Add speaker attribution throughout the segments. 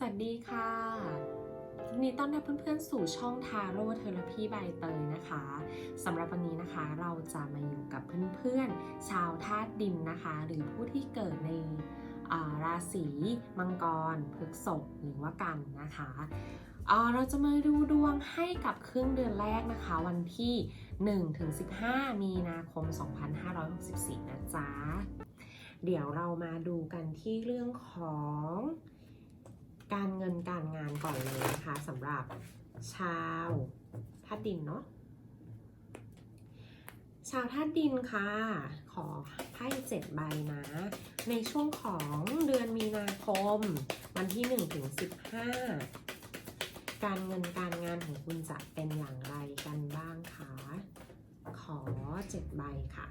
Speaker 1: สวัสดีค่ะยินดีต้อนรับเพื่อนๆสู่ช่องทาโร่เทอราพีใบเตยนะคะสำหรับวันนี้นะคะเราจะมาอยู่กับเพื่อนๆ ชาวธาตุดินนะคะ หรือผู้ที่เกิดในาราศีมังกรพฤกษภหรือว่ากันนะคะเราจะมาดูดวงให้กับครึ่งเดือนแรกนะคะ วันที่1-15 มีนาคม 2564 นะจ๊ะ เดี๋ยวเรามาดูกันที่เรื่องของ การเงินการงานก่อนเลยนะคะสำหรับชาวธาตุดินเนาะชาวธาตุดินค่ะ ขอไพ่เจ็ดใบนะ ในช่วงของเดือนมีนาคม วันที่1ถึง15การเงินการงานของคุณจะเป็นอย่างไรกันบ้างคะขอเจ็ดใบค่ะ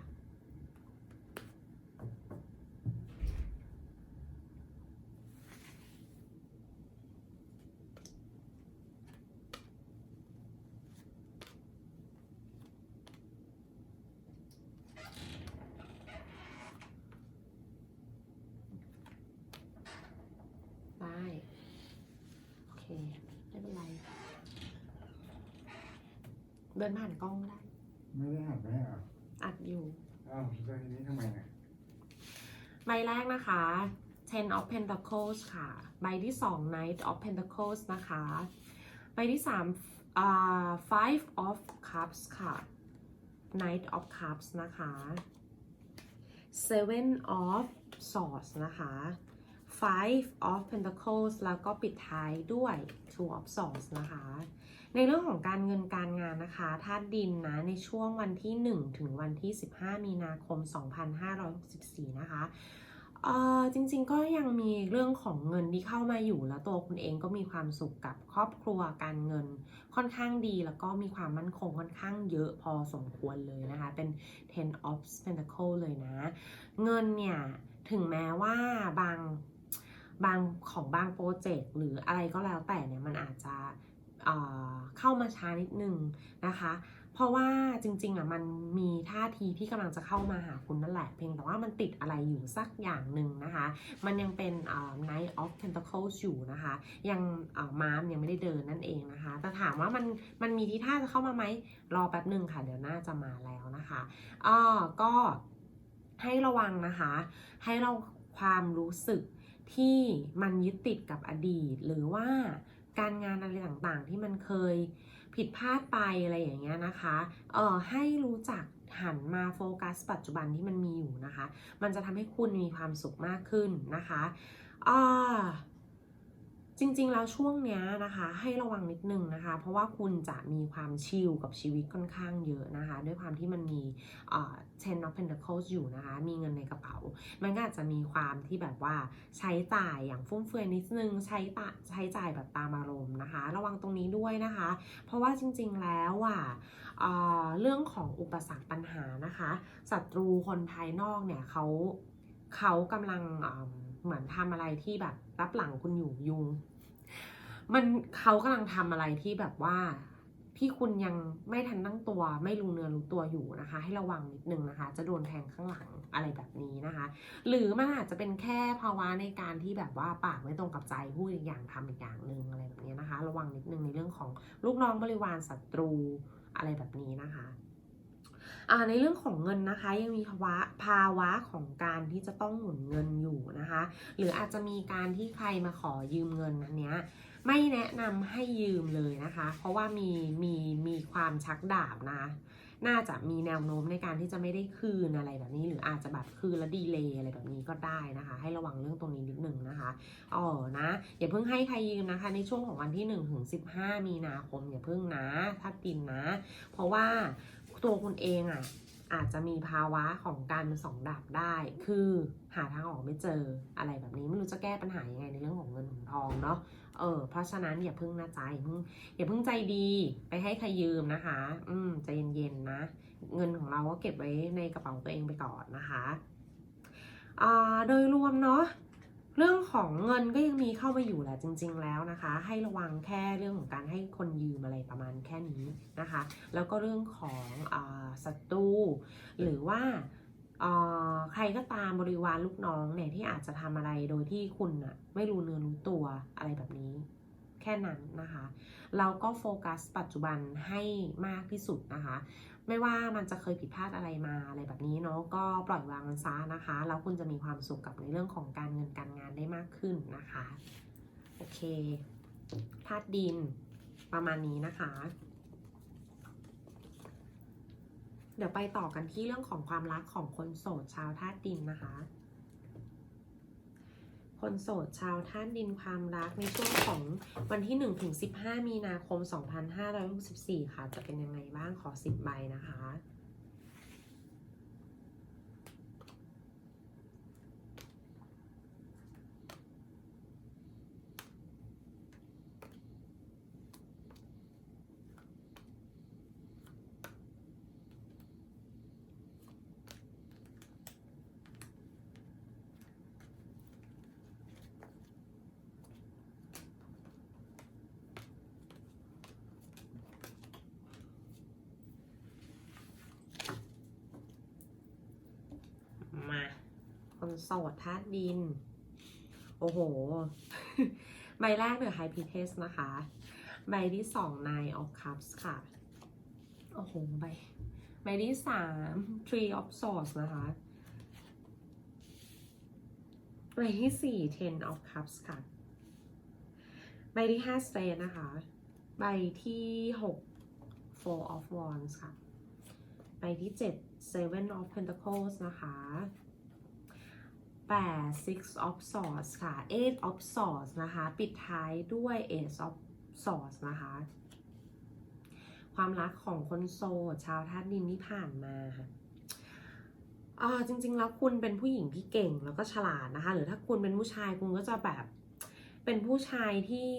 Speaker 1: ได้ โอเค ไม่เป็นไร เดินผ่านกล้องได้
Speaker 2: ไม่ได้หัดไม่ได้เหรอ
Speaker 1: อัดอยู่
Speaker 2: อ้าวแล้วทีนี้ทำไมเนี่ย
Speaker 1: ใบแรกนะคะ Ten of Pentacles ค่ะ ใบที่ 2 Knight of Pentacles นะคะ ใบที่3อ่า Five of Cups ค่ะ Knight of Cups นะคะ Seven of Swords นะคะ Five of Pentacles แล้วก็ปิดท้ายด้วย Two of Swords นะคะ ในเรื่องของการเงินการงานนะคะธาตุดินนะ ในช่วงวันที่ 1 ถึงวันที่ 15 มีนาคม 2564 นะคะเอ่อจริงๆก็ยังมีเรื่องของเงินที่เข้ามาอยู่แล้วตัวคุณเองก็มีความสุขกับครอบครัวการเงินค่อนข้างดี แล้วก็มีความมั่นคงค่อนข้างเยอะพอสมควรเลยนะคะ เป็น ten of pentacle เลยนะ เงินเนี่ย ถึงแม้ว่าบาง บางของบางโปรเจกต์หรืออะไรก็แล้วแต่เนี่ยมันอาจจะเเข้ามาช้านิดนึงนะคะ เพราะว่าจริงๆอะมันมีท่าทีที่กำลังจะเข้ามาหาคุณนั่นแหละ เพียงแต่ว่ามันติดอะไรอยู่สักอย่างหนึ่งนะคะ มันยังเป็น Knight of Pentacles อยู่นะคะ ยังม้ามยังไม่ได้เดินนั่นเองนะคะ แต่ถามว่ามันมันมีทีท่าจะเข้ามาไหมรอแป๊บหนึ่งค่ะ เดี๋ยวน่าจะมาแล้วนะคะอ่อก็ให้ระวังนะคะ ให้เราความรู้สึก ที่มันยึดติดกับอดีต หรือว่าการงานอะไรต่างๆ ที่มันเคยผิดพลาดไปอะไรอย่างเงี้ยนะคะเออให้รู้จักหันมาโฟกัส ปัจจุบันที่มันมีอยู่นะคะ มันจะทำให้คุณมีความสุขมากขึ้นนะคะอ่า จริงๆ แล้วช่วงเนี้ยนะคะ ให้ระวังนิดนึงนะคะ เพราะว่าคุณจะมีความชิลกับชีวิตค่อนข้างเยอะนะคะ ด้วยความที่มันมีอ่า ten of pentacles อยู่นะคะ มีเงินในกระเป๋า มันก็อาจจะมีความที่แบบว่าใช้จ่ายอย่างฟุ่มเฟือยนิดนึง ใช้ตะใช้จ่ายแบบตามอารมณ์นะคะ ระวังตรงนี้ด้วยนะคะ เพราะว่าจริงๆ แล้วอะเอ่อเรื่องของอุปสรรคปัญหานะคะศัตรูคนภายนอกเนี่ยเขาเขากำลังอ่อ เหมือนทำอะไรที่แบบรับหลังคุณอยู่ยุง มันเขากำลังทำอะไรที่แบบว่าที่คุณยังไม่ทันตั้งตัว ไม่รู้เนื้อรู้ตัวอยู่นะคะ ให้ระวังนิดนึงนะคะ จะโดนแทงข้างหลังอะไรแบบนี้นะคะ หรือมันอาจจะเป็นแค่ภาวะในการที่แบบว่าปากไม่ตรงกับใจพูดอีกอย่างทำอีกอย่างหนึ่งอะไรแบบนี้นะคะ ระวังนิดนึงในเรื่องของลูกน้องบริวารศัตรูอะไรแบบนี้นะคะ ในเรื่องของเงินนะคะยังมีภาวะภาวะของการที่จะต้องหมุนเงินอยู่นะคะ หรืออาจจะมีการที่ใครมาขอยืมเงินอันเนี้ยไม่แนะนำให้ยืมเลยนะคะ เพราะว่ามีมีมีความชักดาบนะน่าจะมีแนวโน้มในการที่จะไม่ได้คืนอะไรแบบนี้ หรืออาจจะแบบคืนแล้วดีเลย์อะไรแบบนี้ก็ได้นะคะ ให้ระวังเรื่องตรงนี้นิดหนึ่งนะคะอ๋อนะอย่าเพิ่งให้ใครยืมนะคะ ในช่วงของวันที่1ถึง15 มีนาคมอย่าเพิ่งนะถ้าตินนะ เพราะว่า ตัวคุณเองอะอาจจะมีภาวะของการเป็นสองดาบได้ คือหาทางออกไม่เจออะไรแบบนี้ไม่รู้จะแก้ปัญหายังไงในเรื่องของเงินของทองเนาะ เออ เพราะฉะนั้นอย่าพิ่งนะใจอย่าพิ่งอย่าเพิ่งใจดีไปให้ใครยืมนะคะ อืมใจเย็นๆนะ เงินของเราก็เก็บไว้ในกระเป๋าตัวเองไปก่อนนะคะ อ่า โดยรวมเนาะ เรื่องของเงินก็ยังมีเข้ามาอยู่แหละจริง ๆ แล้วนะคะ ให้ระวังแค่เรื่องของการให้คนยืมอะไรประมาณแค่นี้นะคะ แล้วก็เรื่องของศัตรูหรือว่าใครก็ตามบริวารลูกน้องเนี่ยที่อาจจะทำอะไรโดยที่คุณอะไม่รู้เนื้อรู้ตัวอะไรแบบนี้แค่นั้นนะคะ เราก็โฟกัสปัจจุบันให้มากที่สุดนะคะ ไม่ว่ามันจะเคยผิดพลาดอะไรมาอะไรแบบนี้เนาะก็ปล่อยวางมันซะนะคะ แล้วคุณจะมีความสุขกับในเรื่องของการเงินการงานได้มากขึ้นนะคะโอเคธาตุดินประมาณนี้นะคะ เดี๋ยวไปต่อกันที่เรื่องของความรักของคนโสดชาวธาตุดินนะคะ คนโสดชาวท่านดินความรักในช่วงของวันที่ 1 ถึง 15 มีนาคม 2564 ค่ะ จะเป็นยังไงบ้างขอ 10 ใบนะคะ มา คน โสดธาตุดิน โอ้โห ใบแรกเดอะไฮพีเทสนะคะ ใบที่สองนายออฟคัพส์ค่ะ โอ้โห ใบ ใบที่สาม Tree of Swords นะคะใบที่สี่ Ten of Cups ค่ะ ใบที่ห้า Straight นะคะ ใบที่หก Four of Wands ค่ะ ใบที่เจ็ด Seven of Pentacles นะคะ แปด Six of Swords ค่ะ Eight of Swords นะคะ ปิดท้ายด้วย Ace of Swords นะคะ ความรักของคนโสดชาวธาตุดินที่ผ่านมาอ่าจริง ๆ แล้วคุณเป็นผู้หญิงที่เก่งแล้วก็ฉลาดนะคะ หรือถ้าคุณเป็นผู้ชายคุณก็จะแบบเป็นผู้ชายที่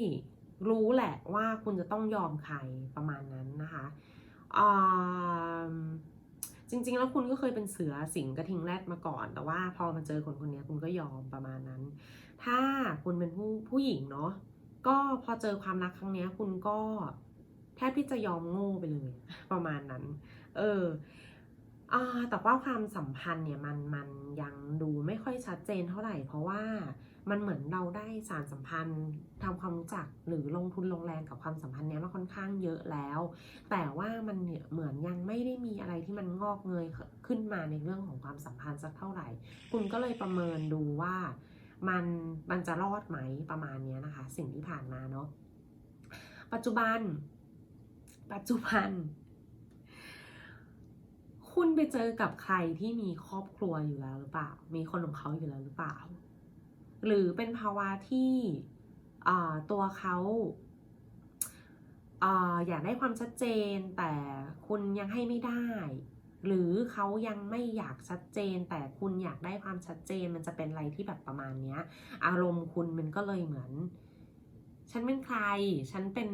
Speaker 1: รู้แหละว่าคุณจะต้องยอมใครประมาณนั้นนะคะอ่า จริง ๆ แล้วคุณก็เคยเป็นเสือสิงห์กระทิงแรดมาก่อน แต่ว่าพอมาเจอคนคนนี้คุณก็ยอมประมาณนั้น ถ้าคุณเป็นผู้ผู้หญิงเนาะก็พอเจอความรักครั้งนี้คุณก็แทบที่จะยอมโง่ไปเลยประมาณนั้น เออแต่ว่าความสัมพันธ์เนี่ยมันมันยังดูไม่ค่อยชัดเจนเท่าไหร่เพราะว่า มันเหมือนเราได้สารสัมพันธ์ทำความรู้จักหรือลงทุนลงแรงกับความสัมพันธ์เนี้ยมาค่อนข้างเยอะแล้ว แต่ว่ามันเนี่ยเหมือนยังไม่ได้มีอะไรที่มันงอกเงยขึ้นมาในเรื่องของความสัมพันธ์สักเท่าไหร่ คุณก็เลยประเมินดูว่ามันมันจะรอดไหมประมาณเนี้ยนะคะ สิ่งที่ผ่านมาเนาะปัจจุบัน ปัจจุบัน คุณไปเจอกับใครที่มีครอบครัวอยู่แล้วหรือเปล่า มีคนของเขาอยู่แล้วหรือเปล่า หรือเป็นภาวะที่ตัวเขาอ่าอยากได้ความชัดเจน แต่คุณยังให้ไม่ได้ หรือเขายังไม่อยากชัดเจน แต่คุณอยากได้ความชัดเจน มันจะเป็นอะไรที่แบบประมาณเนี้ยอารมณ์คุณมันก็เลยเหมือน ฉันเป็นใคร ฉันเป็น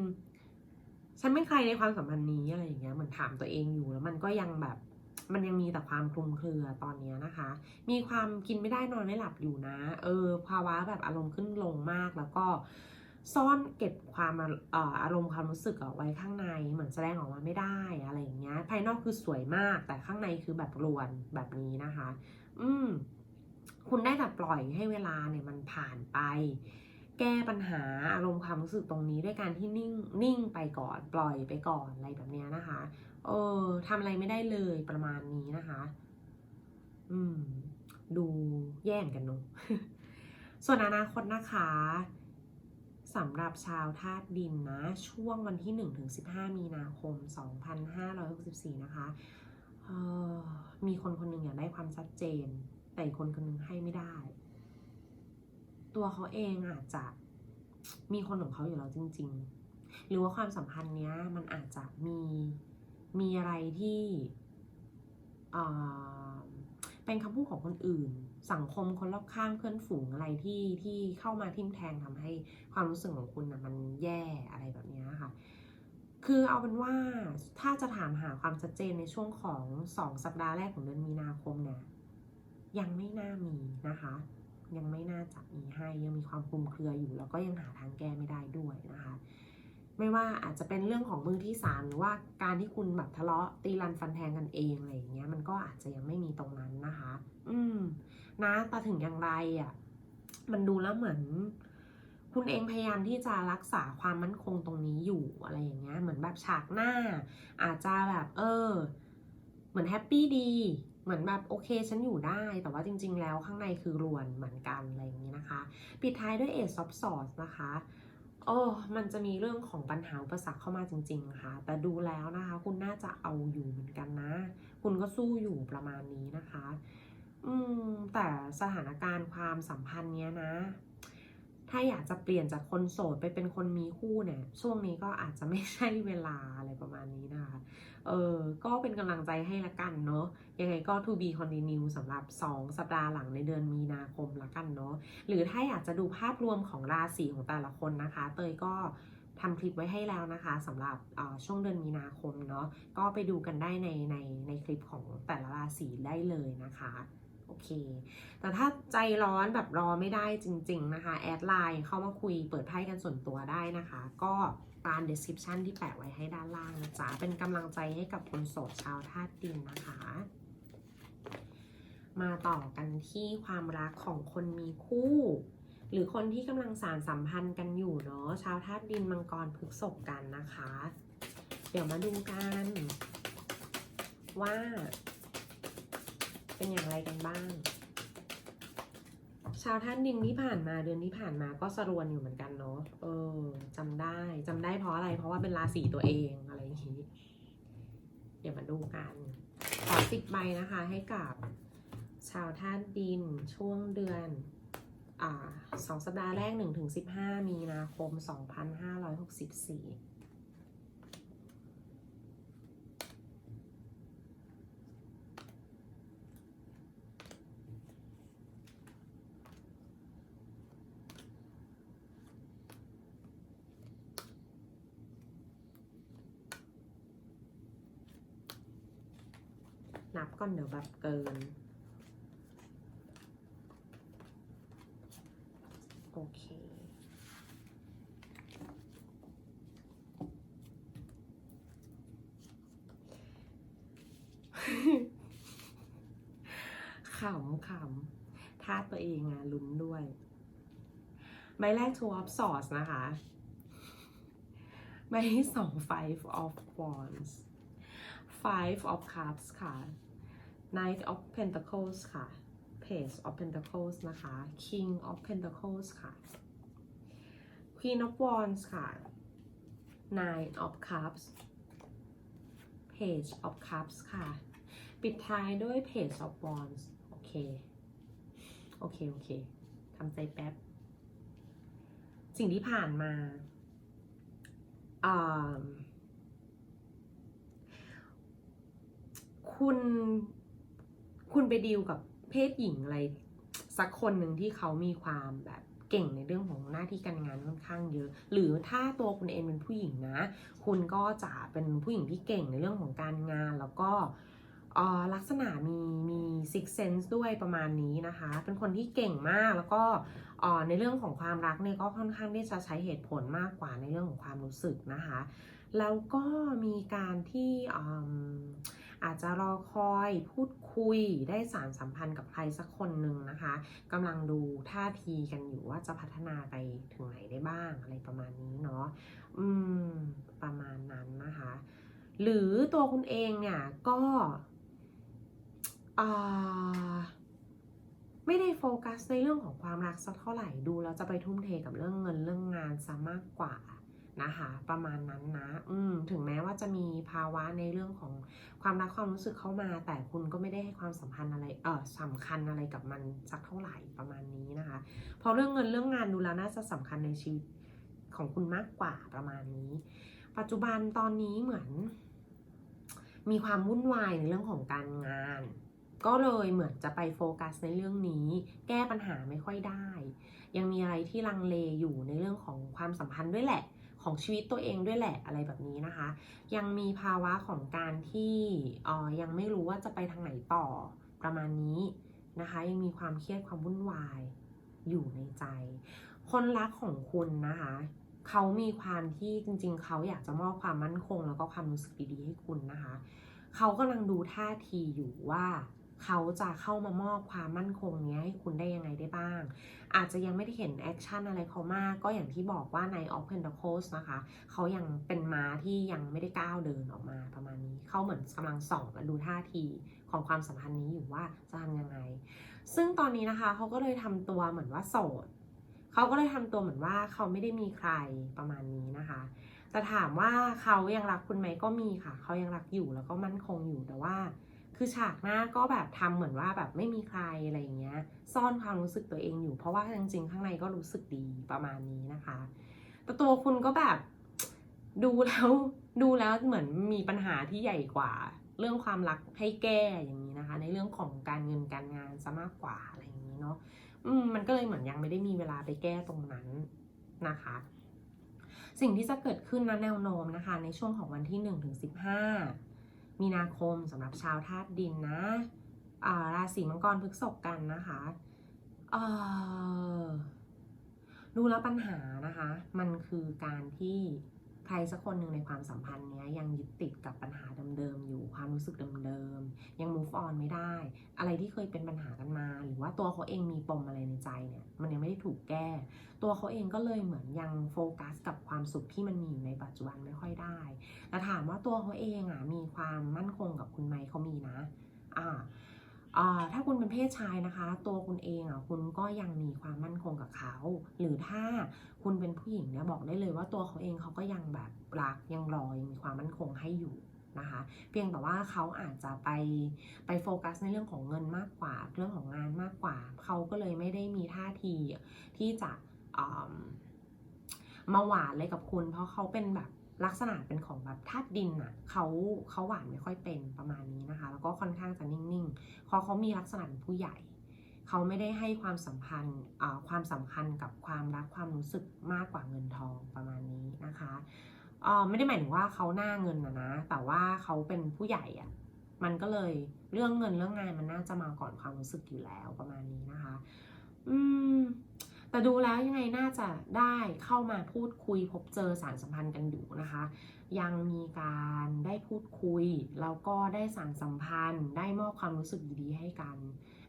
Speaker 1: ฉันเป็นใครในความสัมพันธ์นี้อะไรอย่างเงี้ยเหมือนถามตัวเองอยู่แล้วมันก็ยังแบบ มันยังมีแต่ความคลุมเครือตอนนี้นะคะ มีความกินไม่ได้นอนไม่หลับอยู่นะ เออ ภาวะแบบอารมณ์ขึ้นลงมากแล้วก็ซ่อนเก็บความอาเอ่ออารมณ์ความรู้สึกเอาไว้ข้างในเหมือนแสดงออกมาไม่ได้อะไรอย่างเงี้ย ภายนอกคือสวยมาก แต่ข้างในคือแบบรวนแบบนี้นะคะ อืม คุณได้แต่ปล่อยให้เวลาเนี่ยมันผ่านไป แก้ปัญหาอารมณ์ความรู้สึกตรงนี้ด้วยการที่นิ่งนิ่งไปก่อน ปล่อยไปก่อนอะไรแบบเนี้ยนะคะ เออทำอะไรไม่ได้เลยประมาณนี้นะคะ อืม ดูแย่งกันเนอะส่วนอนาคตนะคะสำหรับชาวธาตุดินนะ ช่วงวันที่1ถึง15 มีนาคม 2564 นะคะอ่อมีคนคนหนึ่งอยากได้ความชัดเจน แต่อีกคนคนหนึงให้ไม่ได้ ตัวเขาเองอาจจะมีคนของเขาอยู่แล้วจริง ๆ หรือว่าความสัมพันธ์เนี้ยมันอาจจะมี มีอะไรที่เป็นคำพูดของคนอื่น สังคมคนรอบข้างเพื่อนฝูงอะไรที่ที่เข้ามาทิ่มแทงทำให้ความรู้สึกของคุณนะมันแย่อะไรแบบนี้ค่ะ คือเอาเป็นว่าถ้าจะถามหาความชัดเจนในช่วงของสองสัปดาห์แรกของเดือนมีนาคมเนี่ยยังไม่น่ามีนะคะ ยังไม่น่าจะมีให้ยังมีความคลุมเครืออยู่ แล้วก็ยังหาทางแก้ไม่ได้ด้วยนะคะ ไม่ว่าอาจจะเป็นเรื่องของมือที่สามหรือว่าการที่คุณแบบทะเลาะตีรันฟันแทงกันเองอะไรอย่างเงี้ยมันก็อาจจะยังไม่มีตรงนั้นนะคะ อืม นะแต่ถึงอย่างไรอะ่ะมันดูแล้วเหมือน คุณเองพยายามที่จะรักษาความมั่นคงตรงนี้อยู่อะไรอย่างเงี้ยเหมือนแบบฉากหน้า อาจจะแบบ เออ เหมือนแฮปปี้ดีเหมือนแบบโอเคฉันอยู่ได้ แต่ว่าจริง ๆ แล้วข้างในคือรวนเหมือนกันอะไรอย่างนี้นะคะ ปิดท้ายด้วยเอ of swords นะคะ โอ้มันจะมีเรื่องของปัญหาอุปสรรคเข้ามาจริง ๆ ค่ะ แต่ดูแล้วนะคะ คุณน่าจะเอาอยู่เหมือนกันนะ คุณก็สู้อยู่ประมาณนี้นะคะ อืมแต่สถานการณ์ความสัมพันธ์เนี้ยนะ ถ้าอยากจะเปลี่ยนจากคนโสดไปเป็นคนมีคู่เนี่ย ช่วงนี้ก็อาจจะไม่ใช่เวลาอะไรประมาณนี้นะคะ เออ ก็เป็นกำลังใจให้ละกันเนาะ ยังไงก็ to be continue สำหรับ 2 สัปดาห์หลังในเดือนมีนาคมละกันเนาะ หรือถ้าอยากจะดูภาพรวมของราศีของแต่ละคนนะคะ เตยก็ทำคลิปไว้ให้แล้วนะคะสำหรับช่วงเดือนมีนาคมเนาะ ก็ไปดูกันได้ในในในคลิปของแต่ละราศีได้เลยนะคะ เค แต่ถ้าใจร้อนแบบรอไม่ได้จริง ๆ นะคะ แอดไลน์เข้ามาคุยเปิดไพ่กันส่วนตัวได้นะคะ ก็ตาม description ที่แปะไว้ให้ด้านล่างนะจ๊ะ เป็นกำลังใจให้กับคนโสดชาวธาตุดินนะคะ มาต่อกันที่ความรักของคนมีคู่ หรือคนที่กำลังสารสัมพันธ์กันอยู่เนาะชาวธาตุดินมังกรพฤกษกกันนะคะ เดี๋ยวมาดูกันว่า เป็นอย่างไรกันบ้าง ชาวท่านดินที่ผ่านมาเดือนที่ผ่านมาก็สรวนอยู่เหมือนกันเนาะเออจำได้จำได้เพราะอะไร เพราะว่าเป็นราศีตัวเองอะไรอย่างนี้เดี๋ยวมาดูกัน ขอสิบใบนะคะให้กับชาวท่านดินช่วงเดือนอสองสัปดาห์แรกหนึ่งถึงสิบห้ามีนาคมส องพันห้าร้อยหกสิบสี่นับก่อนเดี๋ยวแบบเกิน โอเคขำขำท่าตัวเองอะลุ้นด้วย ใบแรก two of swords นะคะ ใบที่สอง five of wands five of cups ค่ะ knight of pentacles ค่ะ page of pentacles นะคะ king of pentacles ค่ะ queen of wands ค่ะ nine of cups page of cups ค่ะ ปิดท้ายด้วย page of wands โอเค โอเค โอเค ทำใจแป๊บ สิ่งที่ผ่านมาอ่าคุณ คุณไปดีลกับเพศหญิงอะไรสักคนหนึ่งที่เขามีความแบบเก่งในเรื่องของหน้าที่การงานค่อนข้างเยอะ หรือถ้าตัวคุณเองเป็นผู้หญิงนะ คุณก็จะเป็นผู้หญิงที่เก่งในเรื่องของการงานแล้วก็ออลักษณะมีมี six sense ด้วยประมาณนี้นะคะ เป็นคนที่เก่งมากแล้วก็อ่อในเรื่องของความรักเนี่ยก็ค่อนข้างที่จะใช้เหตุผลมากกว่าในเรื่องของความรู้สึกนะคะ แล้วก็มีการที่ อาจจะรอคอยพูดคุยได้สารสัมพันธ์กับใครสักคนหนึ่งนะคะกำลังดูท่าทีกันอยู่ว่าจะพัฒนาไปถึงไหนได้บ้างอะไรประมาณนี้เนาะอืม ประมาณนั้นนะคะ หรือตัวคุณเองเนี่ยก็ไม่ได้โฟกัสในเรื่องของความรักสักเท่าไหร่ดูแล้วจะไปทุ่มเทกับเรื่องเงินเรื่องงานซะมากกว่า นะคะ ประมาณนั้นนะอืมถึงแม้ว่าจะมีภาวะในเรื่องของความรักความรู้สึกเข้ามา แต่คุณก็ไม่ได้ให้ความสัมพันธ์อะไรเออสำคัญอะไรกับมันสักเท่าไหร่ประมาณนี้นะคะเพราะเรื่องเงินเรื่องงานดูแล้วน่าจะสำคัญในชีวิตของคุณมากกว่าประมาณนี้ ปัจจุบันตอนนี้เหมือน มีความวุ่นวายในเรื่องของการงาน ก็เลยเหมือนจะไปโฟกัสในเรื่องนี้ แก้ปัญหาไม่ค่อยได้ ยังมีอะไรที่ลังเลอยู่ในเรื่องของความสัมพันธ์ด้วยแหละ ของชีวิตตัวเองด้วยแหละอะไรแบบนี้นะคะ ยังมีภาวะของการที่ออยังไม่รู้ว่าจะไปทางไหนต่อประมาณนี้นะคะ ยังมีความเครียดความวุ่นวายอยู่ในใจ คนรักของคุณนะคะเขามีความที่จริง ๆ เขาอยากจะมอบความมั่นคง แล้วก็ความรู้สึกดีๆให้คุณนะคะ เขากำลังดูท่าทีอยู่ว่า เขาจะเข้ามามอบความมั่นคงนี้ให้คุณได้ยังไงได้บ้าง อาจจะยังไม่ได้เห็นแอคชั่นอะไรเขามาก ก็อย่างที่บอกว่าใน of Pentacles นะคะเขายังเป็นม้าที่ยังไม่ได้ก้าวเดินออกมาประมาณนี้เขาเหมือนกำลังส่องดูท่าทีของความสัมพันธ์นี้อยู่ว่าจะทำยังไง ซึ่งตอนนี้นะคะเขาก็เลยทำตัวเหมือนว่าโสดเขาก็เลยทำตัวเหมือนว่าเขาไม่ได้มีใครประมาณนี้นะคะแต่ถามว่าเขายังรักคุณไหมก็มีค่ะ เขายังรักอยู่แล้วก็มั่นคงอยู่แต่ว่า คือฉากหน้าก็แบบทำเหมือนว่าแบบไม่มีใครอะไรอย่างเงี้ย ซ่อนความรู้สึกตัวเองอยู่ เพราะว่าจริงๆ ข้างในก็รู้สึกดีประมาณนี้นะคะ แต่ตัวคุณก็แบบดูแล้วดูแล้วเหมือนมีปัญหาที่ใหญ่กว่า เรื่องความรักให้แก้อย่างนี้นะคะ ในเรื่องของการเงินการงานซะมากกว่าอะไรอย่างนี้เนาะอืมมันก็เลยเหมือนยังไม่ได้มีเวลาไปแก้ตรงนั้นนะคะ สิ่งที่จะเกิดขึ้นนะแนวโน้มนะคะ ในช่วงของวันที่1ถึง15 มีนาคมสำหรับชาวธาตุดินนะอ่าราศีมังกรพฤกษกกันนะคะเออดูแล้วปัญหานะคะ มันคือการที่ ใครสักคนหนึ่งในความสัมพันธ์เนี้ยยังยึดติดกับปัญหาเดิมๆอยู่ความรู้สึกเดิมๆยัง move on ไม่ได้ อะไรที่เคยเป็นปัญหากันมา หรือว่าตัวเขาเองมีปมอะไรในใจเนี่ยมันยังไม่ได้ถูกแก้ ตัวเขาเองก็เลยเหมือนยังโฟกัสกับความสุขที่มันมีอยู่ในปัจจุบันไม่ค่อยได้แต่ถามว่าตัวเขาเองอะมีความมั่นคงกับคุณไหมเขามีนะอ่าอ่า ถ้าคุณเป็นเพศชายนะคะ ตัวคุณเองอะคุณก็ยังมีความมั่นคงกับเขา หรือถ้าคุณเป็นผู้หญิงเนี่ยบอกได้เลยว่าตัวเขาเองเขาก็ยังแบบรักยังรอยังมีความมั่นคงให้อยู่นะคะ เพียงแต่ว่าเขาอาจจะไปไปโฟกัสในเรื่องของเงินมากกว่า เรื่องของงานมากกว่า เขาก็เลยไม่ได้มีท่าทีที่จะมาหวานเลยกับคุณ เพราะเขาเป็นแบบ ลักษณะเป็นของแบบธาตุดินอะเขาเขาหวานไม่ค่อยเป็นประมาณนี้นะคะ แล้วก็ค่อนข้างจะนิ่งๆเพราะเขามีลักษณะเป็นผู้ใหญ่เขาไม่ได้ให้ความสัมพันธ์ความสำคัญกับความรักความรู้สึกมากกว่าเงินทองประมาณนี้นะคะอ่อไม่ได้หมายถึงว่าเขาหน้าเงินนะนะ แต่ว่าเขาเป็นผู้ใหญ่อะมันก็เลยเรื่องเงินเรื่องงานมันน่าจะมาก่อนความรู้สึกอยู่แล้วประมาณนี้นะคะ อืม แต่ดูแล้วยังไงน่าจะได้เข้ามาพูดคุยพบเจอสารสัมพันธ์กันอยู่นะคะ ยังมีการได้พูดคุยแล้วก็ได้สารสัมพันธ์ ได้มอบความรู้สึกดีๆให้กัน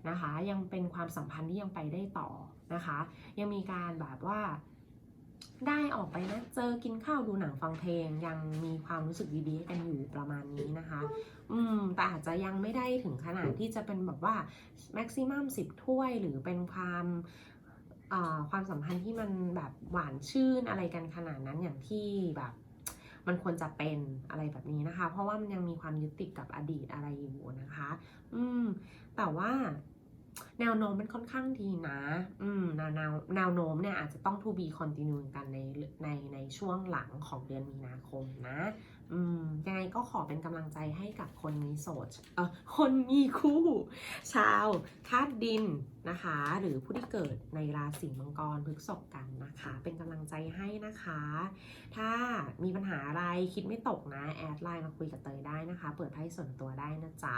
Speaker 1: นะคะ ยังเป็นความสัมพันธ์ที่ยังไปได้ต่อนะคะ ยังมีการแบบว่าได้ออกไปนะเจอกินข้าวดูหนังฟังเพลง ยังมีความรู้สึกดีๆให้กันอยู่ประมาณนี้นะคะ อืมแต่อาจจะยังไม่ได้ถึงขนาดที่จะเป็นแบบว่าแม็กซิมัมสิบถ้วยหรือเป็นความ ความสัมพันธ์ที่มันแบบหวานชื่นอะไรกันขนาดนั้นอย่างที่แบบมันควรจะเป็นอะไรแบบนี้นะคะ เพราะว่ามันยังมีความยึดติดกับอดีตอะไรอยู่นะคะ อืม แต่ว่าแนวโน้มมันค่อนข้างดีนะ อืมแนวแนวแนวโน้มเนี่ยอาจจะต้อง to be continue กันในในในช่วงหลังของเดือนมีนาคมนะ อืม ยังไงก็ขอเป็นกำลังใจให้กับคนมีโสด เออคนมีคู่ ชาวธาตุดิน นะคะ หรือผู้ที่เกิดในราศีมังกรพฤกษภกันนะคะ เป็นกำลังใจให้นะคะ ถ้ามีปัญหาอะไรคิดไม่ตกนะ แอดไลน์มาคุยกับเตยได้นะคะ เปิดไพ่ส่วนตัวได้นะจ๊ะ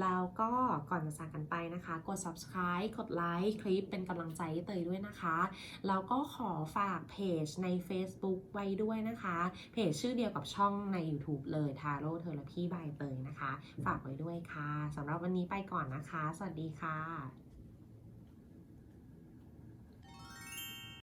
Speaker 1: แล้วก็ก่อนจะจากกันไปนะคะ กด subscribe กดไลค์คลิปเป็นกำลังใจให้เตยด้วยนะคะ แล้วก็ขอฝากเพจใน Facebook ไว้ด้วยนะคะ เพจชื่อเดียวกับช่องใน YouTube เลย Taro Therapy by เตยนะคะ ฝากไว้ด้วยค่ะสำหรับวันนี้ไปก่อนนะคะ สวัสดีค่ะ